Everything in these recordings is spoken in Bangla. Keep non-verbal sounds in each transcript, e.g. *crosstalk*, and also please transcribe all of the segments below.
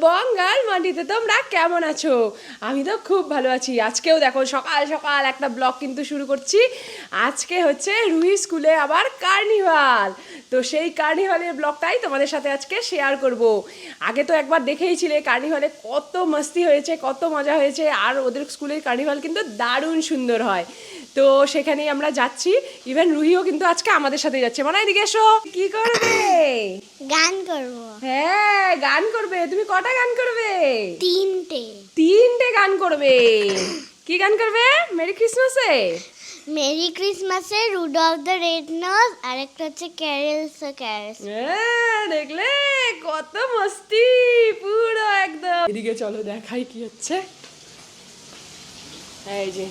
bom, বঙ্গাল মাটিতে তোমরা কেমন আছো? আমি তো খুব ভালো আছি। আজকেও দেখো সকাল সকাল একটা ব্লগ কিন্তু শুরু করছি। আজকে হচ্ছে রুহি স্কুলে আবার কার্নিভাল। তো সেই কার্নিভালের ব্লগটাই তোমাদের সাথে আজকে শেয়ার করব। আগে তো একবার দেখেইছিলে কার্নিভালে কত মস্তি হয়েছে কত মজা হয়েছে। আর ওদের স্কুলের কার্নিভাল কিন্তু দারুণ সুন্দর হয়। তো সেখানেই আমরা যাচ্ছি। ইভেন রুহিও কিন্তু আজকে আমাদের সাথে যাচ্ছে। মানে এদিকে এসো। কি করবে? *coughs* গান করব। হ্যাঁ গান করবে। তুমি কটা গান করবে? তিনটে। তিনটে গান করবে। কি গান করবে? মেরি ক্রিসমাসে? মেরি ক্রিসমাসে রুডলফ দ্য রেড নজ আর একটা হচ্ছে ক্যারেলস ক্যারেলস হ্যাঁ দেখলে? কত মস্তি পুরো একদম। এদিকে চলো দেখাই কি হচ্ছে। এই যে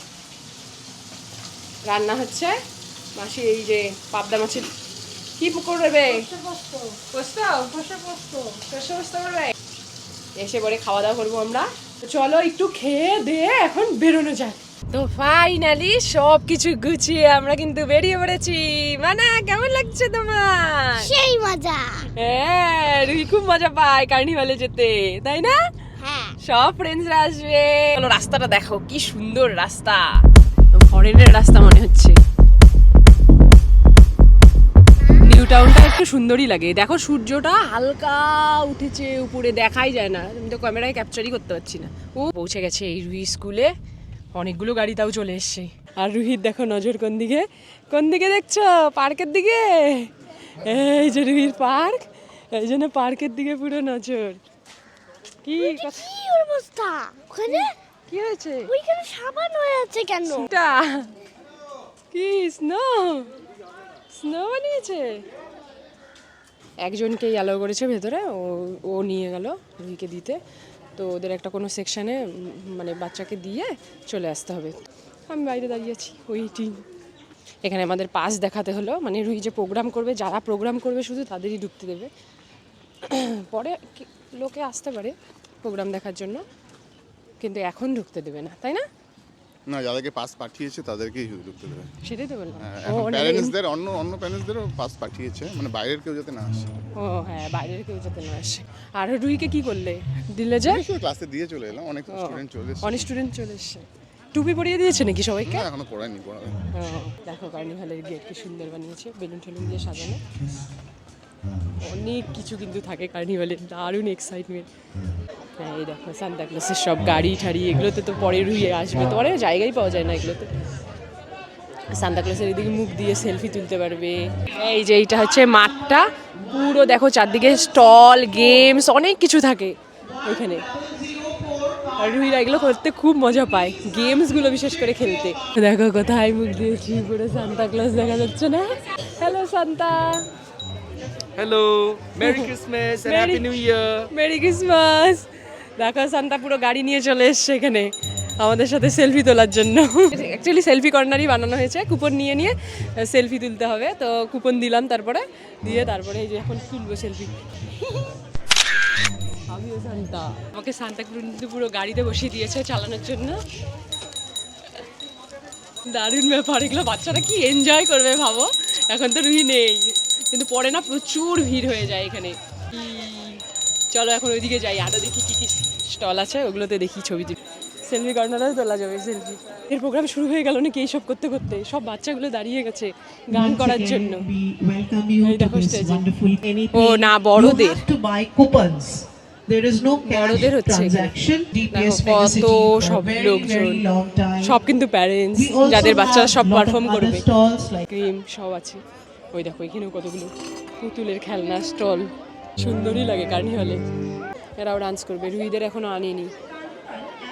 রান্না হচ্ছে। মাসি এই যে পাবদা মাছের কি করবে পোস্ত সর্ষে পোস্ত করবে? এসে পরে খাওয়া দাওয়া করব আমরা। চলো একটু খেয়ে দিয়ে এখন বেরোনো যাক। তো ফাইনালি সব কিছু গুছিয়ে আমরা কিন্তু বেরিয়ে পড়েছি। মানে কেমন লাগছে তোমার? সেই মজা। হ্যাঁ রুহি খুব মজা পায় কার্নিভালে যেতে তাই না? হ্যাঁ। সব ফ্রেন্ডসরা আসবে। চলো রাস্তাটা দেখো কি সুন্দর রাস্তা। ফরেনের রাস্তা মনে হচ্ছে। নিউ টাউনটা একটু সুন্দরই লাগে। দেখো সূর্যটা হালকা উঠেছে উপরে দেখাই যায় না। আমি তো ক্যামেরায় ক্যাপচারই করতে পারছি না। ও পৌঁছে গেছে এই রুহি স্কুলে অনেকগুলো গাড়ি তাও চলে এসছে। আর রুহির দেখো নজর কোন দিকে? কোন দিকে দেখছ? পার্কের দিকে? এই যে রুহির পার্ক। এই জন্য পার্কের দিকে পুরো নজর। কি অবস্থা? ওখানে? কি হয়েছে? ওইখানে সাবান হয়ে আছে কেন? কি স্নো স্নো বানিয়েছে? একজনকে অ্যালাউ করেছে ভেতরে, ও ও নিয়ে গেল রুহিকে দিতে। তো ওদের একটা কোনো সেকশানে মানে বাচ্চাকে দিয়ে চলে আসতে হবে। আমি বাইরে দাঁড়িয়ে আছি ওয়েটিং এখানে আমাদের পাস দেখাতে হলো মানে রুহি যে প্রোগ্রাম করবে, যারা প্রোগ্রাম করবে শুধু তাদেরই ঢুকতে দেবে। পরে লোকে আসতে পারে প্রোগ্রাম দেখার জন্য, কিন্তু এখন ঢুকতে দেবে না, তাই না? না যাদেরকে পাস পাঠিয়েছে তাদেরকেই ঢুকতে দেবে। সেটাই তো বললাম। এখন প্যারেন্টসদের অন্য অন্য প্যারেন্টসদেরও পাস পাঠিয়েছে মানে বাইরের কেউ যাতে না আসে। ও হ্যাঁ বাইরের কেউ যাতে না আসে। আর রুহিকে কি করলে? দিলে যে? ক্লাসে দিয়ে চলে এলাম অনেক স্টুডেন্ট চলে এসেছে। অনেক স্টুডেন্ট চলে এসছে। টুপি পরিয়ে দিয়েছে নাকি সবাইকে? না এখনও পড়ায়নি পড়াবে দেখো কার্নিভালের গেট কি সুন্দর বানিয়েছে বেলুন টেলুন দিয়ে সাজানো। অনেক কিছু কিন্তু থাকে কার্নিভালে দারুণ এক্সাইটমেন্ট হ্যাঁ। এই দেখো সান্তা ক্লাসের সব গাড়ি ঠাড়ি এগুলোতে তো পরে রুইয়ে আসবে। তো অনেক জায়গায় পাওয়া যায় না এগুলোতে। সান্তা ক্লাসের এদিকে মুখ দিয়ে সেলফি তুলতে পারবে। এই যে এইটা হচ্ছে মাঠটা। পুরো দেখো চারদিকে স্টল গেমস অনেক কিছু থাকে ওইখানে। আর রুহিরা এগুলো করতে খুব মজা পায় গেমসগুলো বিশেষ করে খেলতে। দেখো কোথায় মুখ দিয়েছি পুরো সান্তা ক্লাস দেখা যাচ্ছে না? Hello Santa Hello, Merry *laughs* Christmas and Merry- Happy New Year. Merry Christmas দেখো সান্তা পুরো গাড়ি নিয়ে চলে এসছে এখানে আমাদের সাথে সেলফি তোলার জন্য। অ্যাকচুয়ালি সেলফি কর্নারই বানানো হয়েছে কুপন নিয়ে নিয়ে সেলফি তুলতে হবে। তো কুপন দিলাম তারপরে দিয়ে তারপরে এই যে এখন তুলবো সেলফি *laughs* আমিও সান্তা আমাকে সান্তা কিন্তু পুরো গাড়িতে বসিয়ে দিয়েছে চালানোর জন্য। দারুণ ব্যাপার এগুলো বাচ্চারা কি এনজয় করবে ভাবো? এখন তো রুহি নেই। কিন্তু পরে না প্রচুর ভিড় হয়ে যায় এখানে। চলো এখন ওইদিকে যাই আরও দেখি কি কি স্টল আছে ওগুলোতে দেখি ছবি সেলফি কর্নারেও তোলা যাবে সেলফি। এর প্রোগ্রাম শুরু হয়ে গেল নাকি এইসব করতে করতে? সব বাচ্চাগুলো দাঁড়িয়ে গেছে গান করার জন্য। ও না বড়দের. There is no বড়দের হচ্ছে। কত সব লোকজন. সব কিন্তু প্যারেন্টস যাদের বাচ্চারা সব পারফর্ম করবে। ক্রিম সব আছে। ওই দেখো, এখানেও কতগুলো পুতুলের খেলনা, স্টল। সুন্দরই লাগে কার্নিভালে। এরাও ডান্স করবে। রুহিদের এখনও আনেনি।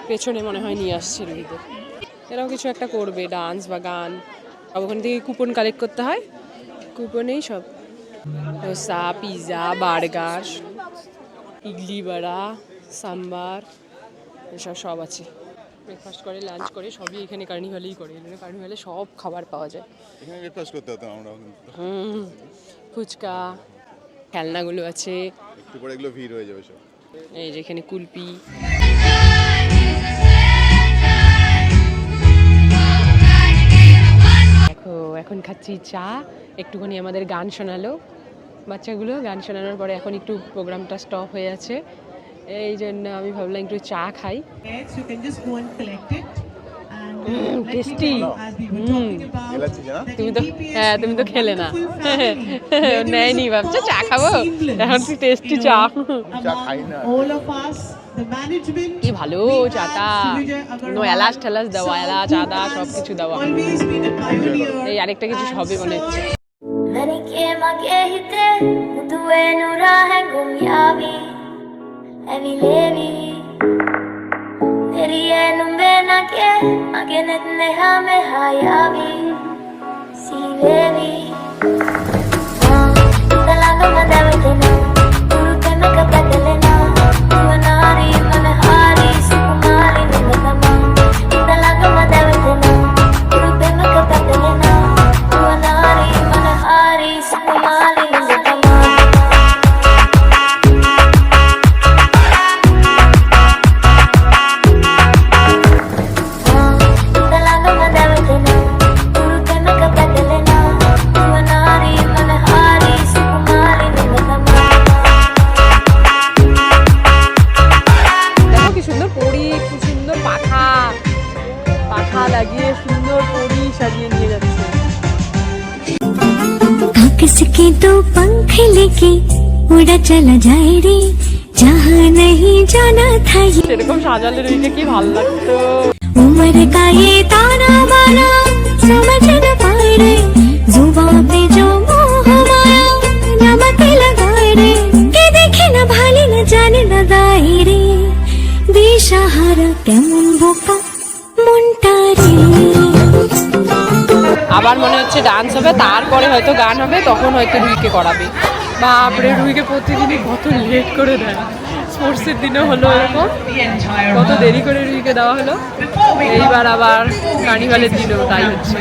পেছনে মনে হয় নিয়ে আসছে রুহিদের। এরাও কিছু একটা করবে ডান্স বা গান। ওখান থেকে কুপন কালেক্ট করতে হয়। কুপনেই সব। ডোসা পিৎজা বার্গার ইডলি বড়া, সাম্বার, এসব সব আছে। ব্রেকফাস্ট করে লাঞ্চ করে সবই এখানে কার্নিভালেই করে এখানে কার্নিভালে সব খাবার পাওয়া যায়। এখানে ব্রেকফাস্ট করতে হতো আমরা হুম ফুচকা খেলনাগুলো আছে। একটু পরে এগুলো ভিড় হয়ে যাবে সব। এই যে এখানে কুলপি। এখন খাচ্ছি চা একটুখানি আমাদের গান শোনালো। বাচ্চাগুলো গান শোনানোর পরে এখন একটু প্রোগ্রামটা স্টপ হয়ে আছে। এই জন্য আমি ভাবলাম একটু চা খাই। Tasty mm, mm. তুমি তো হ্যাঁ তুমি তো খেলে না। *laughs* নেয়নি ভাবছ চা খাব? এখন কি টেস্টি চা। কি ভালো চাটা নো এলাচ ঠেলাচ দেওয়া এলাচ আদা সব কিছু দেওয়া এই আরেকটা কিছু সবই মনে হচ্ছে। मैंने खेमा के हिते तू ए नूरा है evleri Derin benake magenet nehame hayavi. Sileri Dalanga mandavitena, urute mekapatelena, uvana পাখা পাখা লাগিয়ে সুন্দর পরি সাজিয়ে নিয়ে যাচ্ছে आकाश के दो पंख लेके उड़ा चला जाए रे जहाँ नहीं जाना था ये সেরকম সাজালে রুইকে কি ভালো লাগতো उम्र का ये ताना बाना समझ न पाए रे जुबान पे जो मोह माया नमक लगाए रे के देखे न भाली न जाने न दाए रे দিশাহারা কেমন বোকা মনটা আবার মনে হচ্ছে ডান্স হবে, তারপরে হয়তো গান হবে, তখন হয়তো রুইকে করাবে। বাপরে, রুইকে প্রতিদিনই কত লেট করে দেয়। স্পোর্টসের দিনে হলো এরকম। কত দেরি করে রুইকে দেওয়া হলো। এইবার আবার কার্নিভালের দিনও তাই হচ্ছে।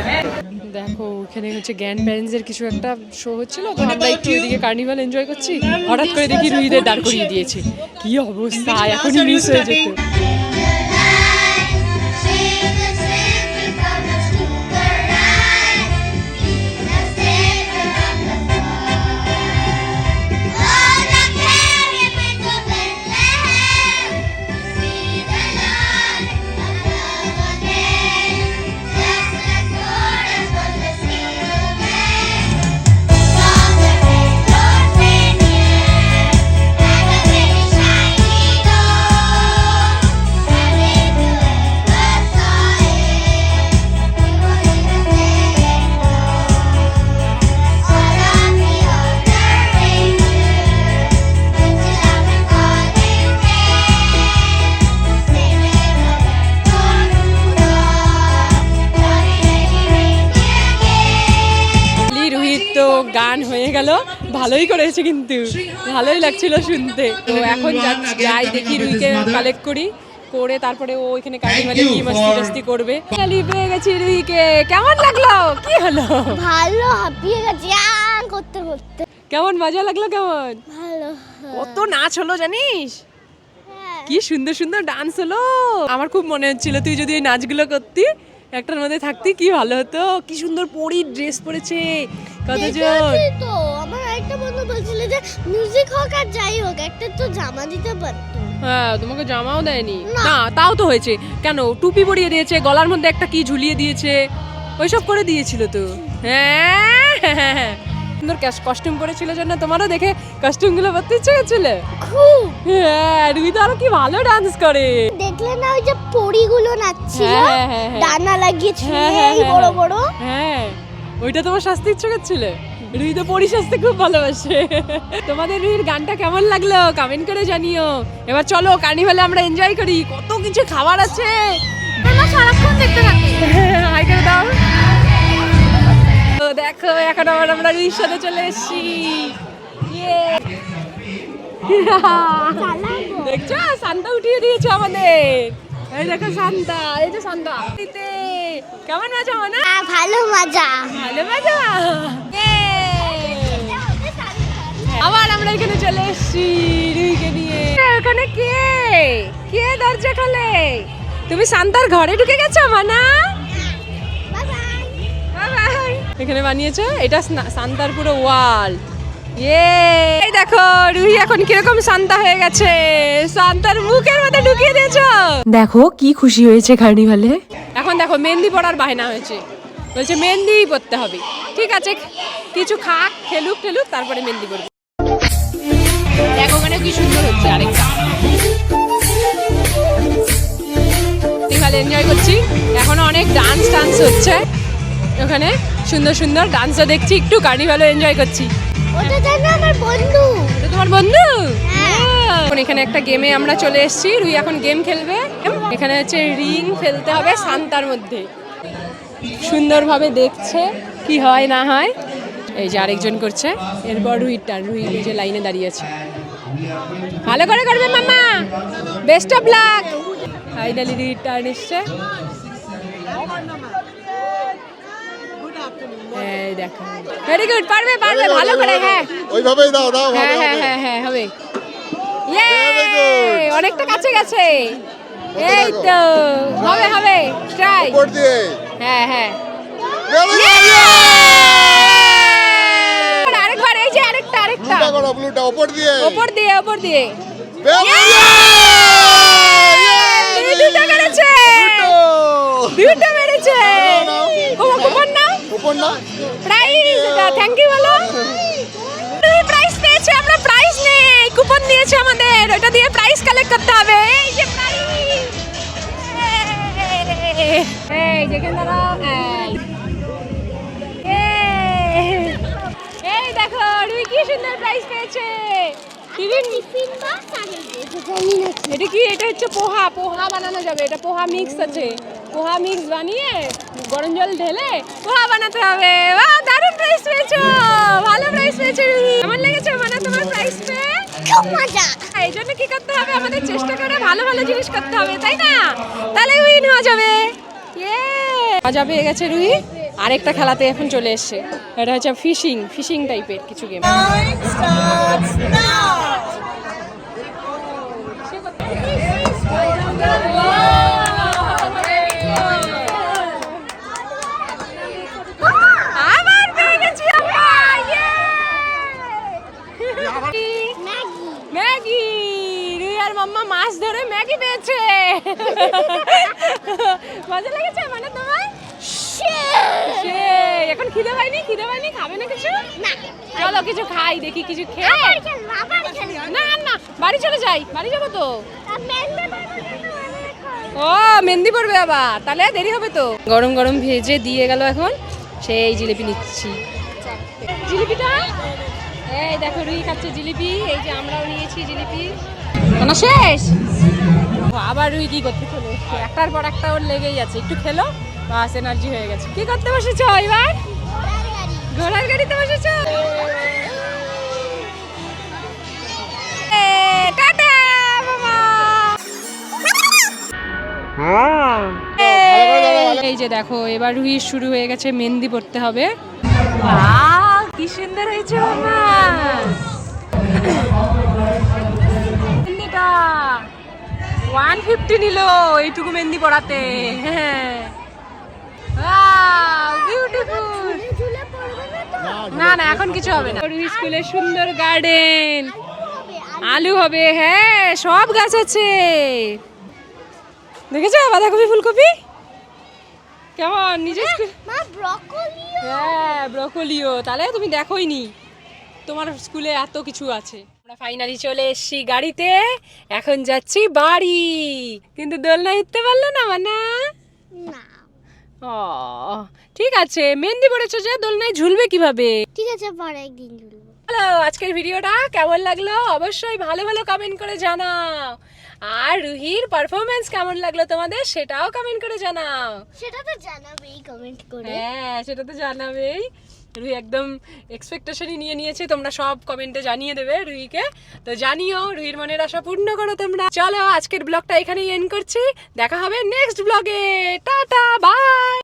দেখো এখানে হচ্ছে জ্ঞান প্যারেন্টসের কিছু একটা শো হচ্ছিল। তো আমরা একটু ওইদিকে কার্নিভাল এনজয় করছি। হঠাৎ করে দেখি রুইদের দাঁড় করিয়ে দিয়েছে। কি অবস্থা, এখনই মিস হয়ে যেত। গান হয়ে গেল। ভালোই করেছে কিন্তু। ভালোই লাগছিল শুনতে। তো এখন যাই দেখি রুইকে কালেক্ট করি। করে তারপরে ও এখানে কার্নিভালে কি মস্তি টস্তি করবে। খালি পেয়ে গেছি রুইকে। কেমন লাগল? কি হলো? ভালো হাঁপিয়ে গেছি। আ করতে করতে। কেমন? মজা লাগল কেমন? ভালো কত নাচ হলো জানিস? হ্যাঁ। কি সুন্দর সুন্দর ডান্স হলো। আমার খুব মনে হচ্ছিল তুই যদি ওই নাচগুলো করতি একটার মধ্যে থাকতি কি ভালো হতো। কি সুন্দর পরি ড্রেস পরেছে। কতজন তো আমার একটা বন্ধু বলছিল যে মিউজিক হোক আর যাই হোক একটা তো জামা দিতে পারতো। হ্যাঁ তোমাকে জামাও দেয়নি। না। তাও তো হয়েছে। কেন টুপি পরিয়ে দিয়েছে গলার মধ্যে একটা কি ঝুলিয়ে দিয়েছে? ওইসব করে দিয়েছিল তো। হ্যাঁ হ্যাঁ সুন্দর কস্টিউম পরেছিল জন্য তোমারও দেখে কস্টিউমগুলো পরতে ইচ্ছে করছিল খুব। হ্যাঁ রুই তো আরও কি ভালো ডান্স করে। দেখলে না ওই যে পরিগুলো নাচছিল? হ্যাঁ, হ্যাঁ, হ্যাঁ, হ্যাঁ। ডানা লাগিয়েছিল হ্যাঁ, হ্যাঁ, এই হ্যাঁ, বড় হ্যাঁ। বড়? হ্যাঁ। ওইটা তোমার শাস্তি ইচ্ছে করছিল রুই তো পরি সাজতে খুব ভালোবাসে। তোমাদের রুইয়ের গানটা কেমন লাগল? কমেন্ট করে জানিও। এবার চলো কার্নিভালে আমরা এনজয় করি। কত কিছু খাবার আছে। সারাক্ষণ দেখতে থাকি। হাই করে দাও। তো দেখো এখন আবার আমরা রুইর সাথে চলে এসেছি। দেখছ? শান্তা উঠিয়ে দিয়েছ আমাদের। এই দেখো শান্তা এই যে শান্তা। কেমন মজা না আহ, ভালো মজা। ভালো মজা? আবার আমরা এখানে চলে এসেছি রুইকে নিয়ে। ওখানে কে? কে দরজা খোলে? তুমি শান্তার ঘরে ঢুকে গেছো মানা? bye. এখানে বানিয়েছো এটা শান্তার পুরো ওয়াল। দেখো, রুহি এখন কীরকম হয়ে গেছে। মুখের মধ্যে দিয়েছ। দেখো, কি খুশি হয়েছে কার্নিভালে এখন দেখো, মেহেন্দি পড়ার বায়না হয়েছে। বলছে, মেহেন্দিই পড়তে হবে। ঠিক আছে, কিছু খাক, খেলুক ঠেলুক তারপরে মেহেন্দি পড়বে। দেখো ওখানে কি সুন্দর হচ্ছে আরেকটা। এনজয় করছি। এখনও অনেক ডান্স টান্স হচ্ছে। ওখানে সুন্দর সুন্দর ডান্সও দেখছি, একটু কার্নিভালও এনজয় করছি। ওটা জানো আমার বন্ধু। এটা তোমার বন্ধু? হ্যাঁ। এখন এখানে একটা গেমে আমরা চলে এসেছি। রুই এখন গেম খেলবে। এখানে হচ্ছে রিং ফেলতে হবে সান্তার মধ্যে। সুন্দরভাবে দেখছে কি হয় না হয়। এই যে আরেকজন করছে। এরপর রুহির টার্ন রুহি নিজে লাইনে দাঁড়িয়ে আছে। ভালো করে করবে মামা বেস্ট অফ লাক ফাইনালি রুহির টার্ন এসছে দেখো। ভেরি গুড পারবে পারবে ভালো করে হ্যাঁ। ওইভাবেই দাও দাও হ্যাঁ হ্যাঁ হ্যাঁ হ্যাঁ হবে। ইয়ে অনেকটা কাছে গেছে। এই তো হবে হবে ট্রাই উপর দিয়ে। হ্যাঁ হ্যাঁ! আরেকবার এই যে আরেকটা আরেকটা। ব্লুটা উপর দিয়ে। ওপর দিয়ে ওপর দিয়ে। দুটো মেরেছে। দুটো মেরেছে। উপর প্রাইজ থ্যাংক ইউ বলো প্রাইজ পেয়েছে আমরা প্রাইজ নেই কুপন দিয়েছে আমাদের ওটা দিয়ে প্রাইজ কালেক্ট করতে হবে এই যে এই এই। দেখো রুই কি সুন্দর প্রাইজ পেয়েছে। এটা কি এটা হচ্ছে পোহা পোহা বানানো যাবে এটা পোহা মিক্স আছে পোহা মিক্স বানিয়ে গরম জল ঢেলে পোহা বানাতে হবে। বাহ দারুণ প্রাইস পেয়েছ। ভালো প্রাইস পেয়েছ কেমন লেগেছে মানে তোমার প্রাইস পেয়ে? খুব মজা। এই জন্য কি করতে হবে? আমাদের চেষ্টা করে ভালো ভালো জিনিস করতে হবে তাই না? তাহলে উইন হওয়া যাবে। ইয়ে মজা পেয়ে গেছে রুহি। আরেকটা খেলাতে এখন চলে এসছে। এটা হচ্ছে ফিশিং ফিশিং টাইপের কিছু গেম আবার পেয়ে গেছি আমরা ইয়ে! ম্যাগি রুই আর মাম্মা মাছ ধরে ম্যাগি পেয়েছে মজা লেগেছে মানে তোমার? এখন খিদে পাইনি খিদে পাইনি খাবে না কিছু? চলো কিছু খাই দেখি কিছু খেয়ে। না না বাড়ি চলে যাই বাড়ি যাব তো। হয়। ও মেহেন্দি পড়বে আবার তাহলে দেরি হবে তো। গরম গরম ভেজে দিয়ে গেল এখন সেই জিলিপি নিচ্ছি। জিলিপিটা? এই দেখো রুই খাচ্ছে জিলিপি এই যে আমরাও নিয়েছি জিলিপি। না শেষ? আবার রুই কি করতে একটার পর একটা ওর লেগেই আছে। একটু খেলো বাস এনার্জি হয়ে গেছে। কি করতে বসেছ এবার? ঘোড়ার গাড়িতে বসেছ? এ, এই যে দেখো এবার রুহি শুরু হয়ে গেছে মেহেন্দি পড়তে হবে। কি সুন্দর হয়েছে মামা। মেহেন্দিটা। ওয়ান ফিফটি নিল এইটুকু মেহেন্দি পড়াতে হ্যাঁ। বিউটিফুল না না না এখন কিছু হবে না। রুহি স্কুলের সুন্দর গার্ডেন আলু হবে হ্যাঁ সব গাছ আছে। দেখেছ বাঁধাকপি ফুলকপি? কেমন নিজের স্কুল হ্যাঁ ব্রকলিও তাহলে তুমি দেখোইনি তোমার স্কুলে এত কিছু আছে। আমরা ফাইনালি চলে এসেছি গাড়িতে। এখন যাচ্ছি বাড়ি। কিন্তু দোলনা উঠতে পারল না মানা না। ও ঠিক আছে। মেহেন্দি পড়েছো যে দোলনায় ঝুলবে কীভাবে? ঠিক আছে পরে একদিন ঝুলবো। হ্যালো আজকের ভিডিওটা কেমন লাগল? অবশ্যই ভালো ভালো কমেন্ট করে জানাও। আর রুহির পারফরমেন্স কেমন লাগল তোমাদের সেটাও কমেন্ট করে জানাও। সেটা তো জানাবেই কমেন্ট করে। হ্যাঁ সেটা তো জানাবেই। রুহি একদম এক্সপেকটেশনই নিয়ে নিয়েছে। তোমরা সব কমেন্টে জানিয়ে দেবে রুইকে। তো জানিও রুহির মনের আশা পূর্ণ করো তোমরা। চলো, আজকের ব্লগটা এখানেই এন্ড করছি। দেখা হবে নেক্সট ব্লগে টাটা বাই